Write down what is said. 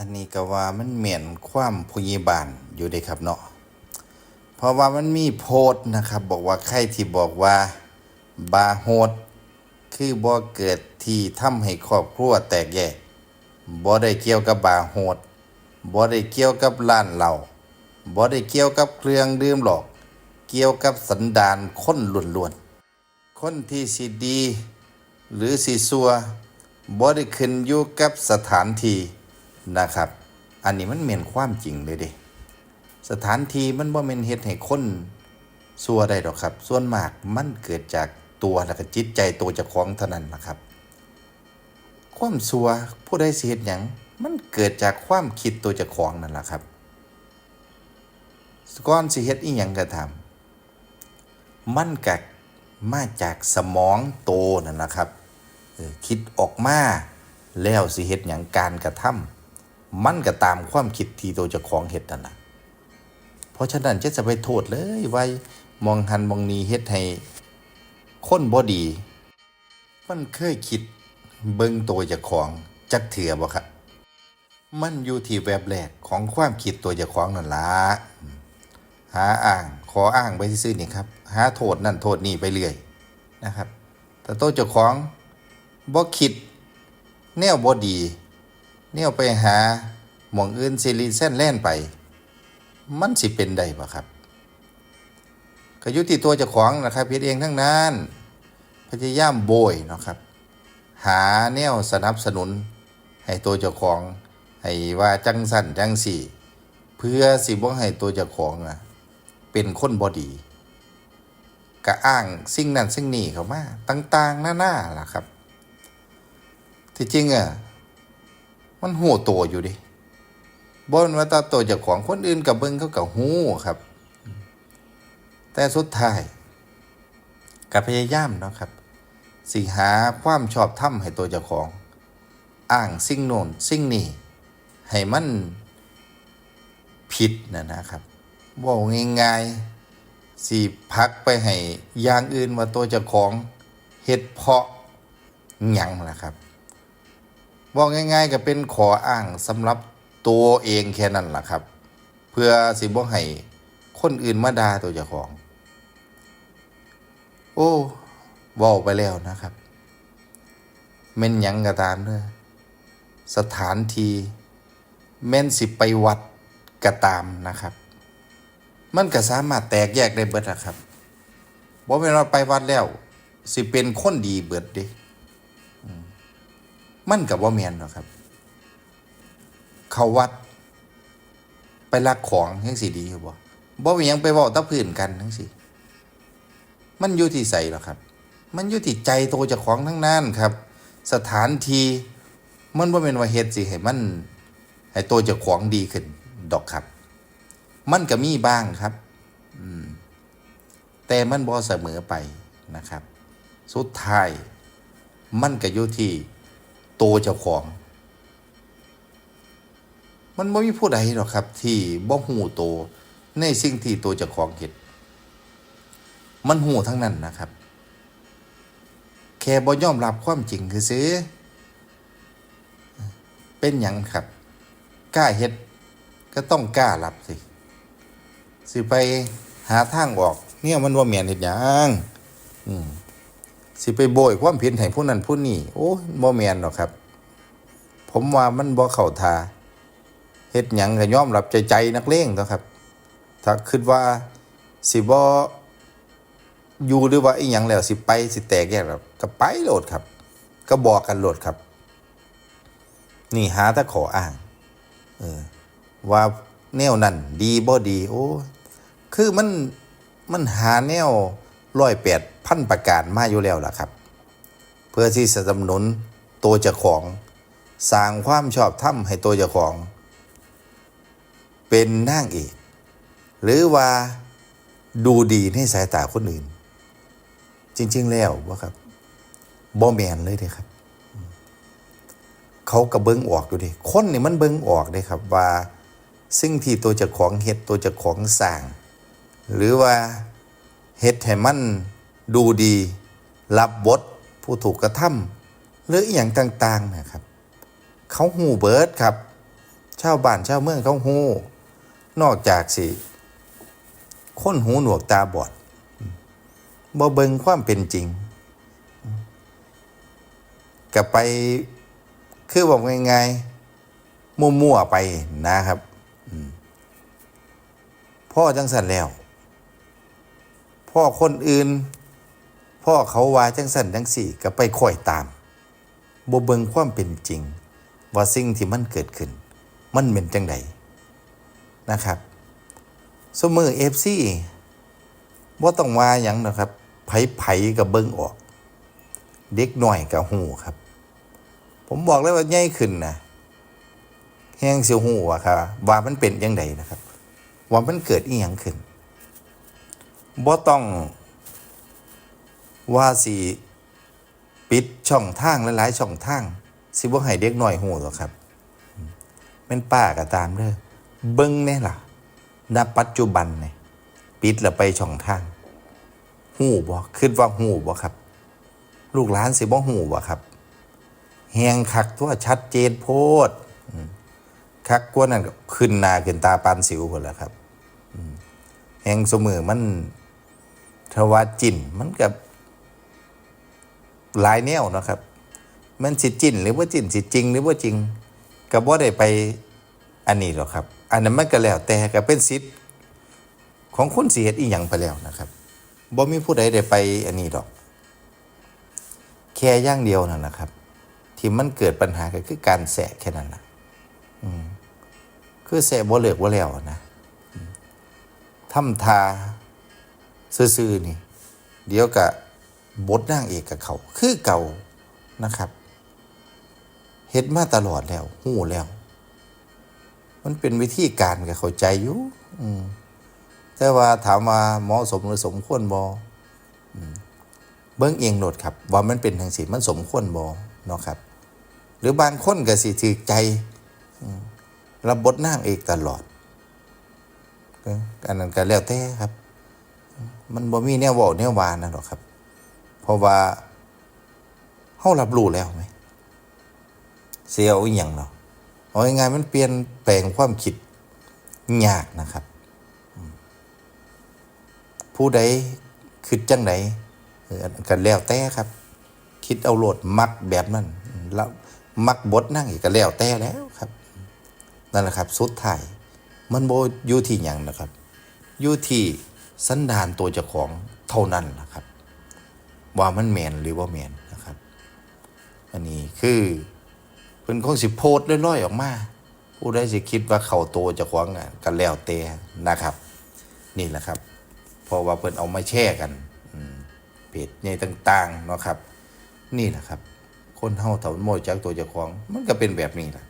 อันนี้ก็ว่ามันเหม็นความพยาบาลอยู่เด้ครับเนาะเพราะว่ามันมีโพสนะครับ บอกว่าใครที่บอกว่าบาโฮดคือบ่เกิดที่ทำให้ครอบครัวแตกแยกบ่ได้เกี่ยวกับบาโฮดบ่ได้เกี่ยวกับร้านเหล้าบ่ได้เกี่ยวกับเครื่องดื่มหรอก เกี่ยวกับสันดานคนล้วนๆคนที่สิดี หรือสิซัวบ่ได้ขึ้นอยู่กับสถานที่ นะครับ อันนี้มันเหม็นความจริงเลยเด้สถานที่มันบ่แม่นเฮ็ดให้คนซัวได้ดอกครับ ส่วนมากมันเกิดจากตัวและก็จิตใจตัวเจ้าของเท่านั้นนะครับ ความซัวผู้ใดสิเฮ็ดหยังมันเกิดจากความคิดตัวเจ้าของนั่นแหละครับก่อนสิเฮ็ดอีหยังก็ทำมันก็มาจากสมองโตนั่นแหละครับคิดออกมาแล้วสิเฮ็ดหยังการกระทำ มันก็ตามความคิดที่ตัวจ้าของเฮ็ดนั่นล่ะเพราะฉะนั้นจะจะไปโทษเลยไว้มองหันมองนี้เฮ็ดให้คนบ่ดี มันเคยคิดเบิ่งตัวจ้าของจักเถื่อบ่ครับมันอยู่ที่แบบแรกของความคิดตัวจ้าของนั่นล่ะหาอ้างขออ้างไปซื่อๆนี่ครับ หาโทษนั่นโทษนี่ไปเรื่อยนะครับ แต่ตัวเจ้าของบ่คิดแนวบ่ดี แนวไปหาหม่องอื่นซิลิเส้นแล่นไป มันสิเป็นได้ปะครับก็ยู่ที่ตัวเจ้าของนะครับเพียเองทั้งนั้นพยายามโบยเนาะครับ หาแนวสนับสนุน ให้ตัวเจ้าของให้ว่าจังสั่นจังสี่ เพื่อสิบ่ให้ตัวเจ้าของอะเป็นคนบอดีก็อ้างสิ่งนั้นสิ่งนี้เข้ามาต่าง ๆ หน้าๆล่ะครับ ที่จริงอะ มันหโตวอยู่ดิบนว่าตาตัวเจากของคนอื่นกับเบิ้งเขากับหูครับ แต่สุดท้ายกับพยายามเนาะครับ สิหาความชอบธรรมให้ตัวเจ้าของ อ้างสิ่งโน้นสิ่งนี้ให้มันผิดนะนะครับบอกง่ายๆสิพักไปให้อย่างอื่นว่าตัวเจ้าของเฮ็ดเพาะหยังล่ะครับ บอกง่าย ๆ ก็เป็นขออ้างสำหรับตัวเองแค่นั้นล่ะครับ เพื่อสิบ่ให้คนอื่นมาด่าตัวเจ้าของ โอ้ว้าไปแล้วนะครับแม่นยังก็ตามเด้อสถานที่แม่นสิไปวัดก็ตามนะครับ มันก็สามารถแตกแยกได้เบิดอะครับบ่แม่นว่าไปวัดแล้ว สิเป็นคนดีเบิดเด้ มันกับว่าแมนหรอกครับ เขาวัด ไปลักของทั้งสี่ดีอยู่บ่บ่มียังไปเว้าตะพื้นกันทั้งสี่มันอยู่ที่ใส่หรอครับ มันอยู่ที่ใจโตจ้าของทั้งนั้นครับ สถานที่มันบ่แม่นว่าเฮ็ดสิให้มันให้โตจ้าของดีขึ้น ดอกครับ มันก็มีบ้างครับ อืม แต่มันบ่เสมอไปนะครับ สุดท้าย มันก็อยู่ที่ ตัวเจ้าของ มันไม่มีผู้ใดหรอกครับ ที่บ่หูโตในสิ่งที่ตัวเจ้าของเห็นมันหูทั้งนั้นนะครับ แค่บ่ยอมรับความจริงคือซื้อเป็นหยังครับกล้าเฮ็ดก็ต้องกล้ารับสิสิไปหาทางออก เนี่ยมันว่าแม่นเฮ็ดหยังอืม สิไปโบยความผิดให้ผู้นั้นผู้นี้โอ้บ่แมนหรอกครับ ผมว่ามันบ่เข้าทาเฮ็ดหยังก็ยอมรับใจใจนักเลงนะครับ ถ้าคิดว่าสิบ่อยู่หรือว่าอีหยังแล้วสิไปสิแตกแยกแล้วก็ไปโหลดครับ ก็บอกกันโหลดครับ นี่หาแต่ขออ้างเออว่าแนวนั้นดีบ่ดี โอ้ คือมันมันหาแนว ร้อยแปดพันประการมาอยู่แล้วล่ะครับ เพื่อที่จะสนับสนุนตัวเจ้าของสร้างความชอบธรรมให้ตัวเจ้าของ เป็นนางเอกหรือว่าดูดีในสายตาคนอื่น จริง ๆ แล้วว่าครับบ่แมนเลยเด้ครับ เขาก็เบิ้งออกอยู่ดิคนนี่มันเบิ้งออกเด้ครับว่า สิ่งที่ตัวเจ้าของเฮ็ดตัวเจ้าของสร้าง หรือว่า เฮ็ดให้มันดูดี รับบทผู้ถูกกระทำหรืออย่างต่าง ๆ นะครับ เขาหูเบิร์ดครับ ชาวบ้านชาวเมืองเขาฮู้นอกจากสิคนหูหนวกตาบอดบ่เบิงความเป็นจริงก็ไปคือบอกง่ายๆมั่วๆไปนะครับพ่อจังสันแล้ว พ่อคนอื่น พ่อเขาว่าจังสันจังสี่ก็ไปคอยตามบ่เบิงความเป็นจริง ว่าสิ่งที่มันเกิดขึ้น มันเป็นจังไดนะครับสมือเอฟซีว่าต้องว่าหยังนะครับ ไผไผกับเบิ้งออก เด็กหน่อยกับหูครับ ผมบอกเลยว่าใหญ่ขึ้นนะแห้งเสียวหูอะครับว่ามันเป็นยังไงนะครับ ว่ามันเกิดอีหยังขึ้น บ่ต้องว่าสิปิดช่องทางหลายๆช่องทางสิบ่ให้เด็กหน่อยหูหรอกครับอืมเป็นป้าก็ตามเด้อเบิ้งแน่ล่ะณปัจจุบันเนี่ยปิดแล้วไปช่องทางหูบ่คิดว่าหูบ่ครับ ลูกหลานสิบ่หูบ่ครับแหงคักตัวชัดเจนโพดคักกว่านั้นก็ขึ้นหน้าขึ้นตาปานสิวพุ่นแหละครับแหงเสมอมัน ทว่าจินมันกับหลายแนวนะครับ มันสิจินหรือว่าจินสิจริง หรือว่าจริงก็บ่ได้ไปอันนี้หรอกครับ อันนั้นมันก็แล้วแต่ก็เป็นสิทธิ์ของคนสิเฮ็ดอีหยังไปแล้วนะครับบ่มีผู้ใดได้ไปอันนี้ดอก แค่ย่างเดียวนั่นนะครับ ที่มันเกิดปัญหาก็คือการแสะแค่นั้นล่ะอืมคือแสะบ่เลิกบ่าแล้วนะทำทา ซื่อๆนี่ เดี๋ยวก็บบทนางเอกกับเขา คือเก่านะครับเฮ็ดมาตลอดแล้วหู้แล้ว มันเป็นวิธีการก็เข้าใจอยู่อืมแต่ว่าถามว่าเหมาะสมหรือสมควรบ่อืมเบิ่งเองโหลดครับ ว่ามันเป็นทางสิมันสมควรบ่เนาะครับ หรือบางคนก็สิถือใจอืมรับบทนางเอกตลอดอออันนั้นก็แล้วแต่ครับ มันบ่มีแนวเว้าแนววานั่นหรอกครับ เพราะว่าเฮารับรู้แล้วไหมเสียเอาอีหยังเนาะเอาง่ายๆมันเปลี่ยนแปลงความคิดยากนะครับ ผู้ใดคิดจังไหนกันแล้วแต่ครับ คิดเอาโหลดมักแบบนั้นแล้วมักบทนั่งอีกก็แล้วแต่แล้วครับนั่นแหละครับสุดท้ายมันโบอยู่ที่หยังนะครับอยู่ที่ สันดานตัวเจ้าของเท่านั้นนะครับ ว่ามันแมนหรือว่าแมนนะครับ อันนี้คือเพิ่นคงสิโพสต์ลอยๆออกมา ผู้ใดสิคิดว่าเขาโตเจะขวางอะกันแล้วแต่นะครับ นี่แหละครับเพราะว่าเพิ่นเอามาแช่กันเพจใหญ่ต่างๆเนาะครับ นี่แหละครับ คนเฮาเถ่าโมจากตัวเจ้าของ มันก็เป็นแบบนี้แหละ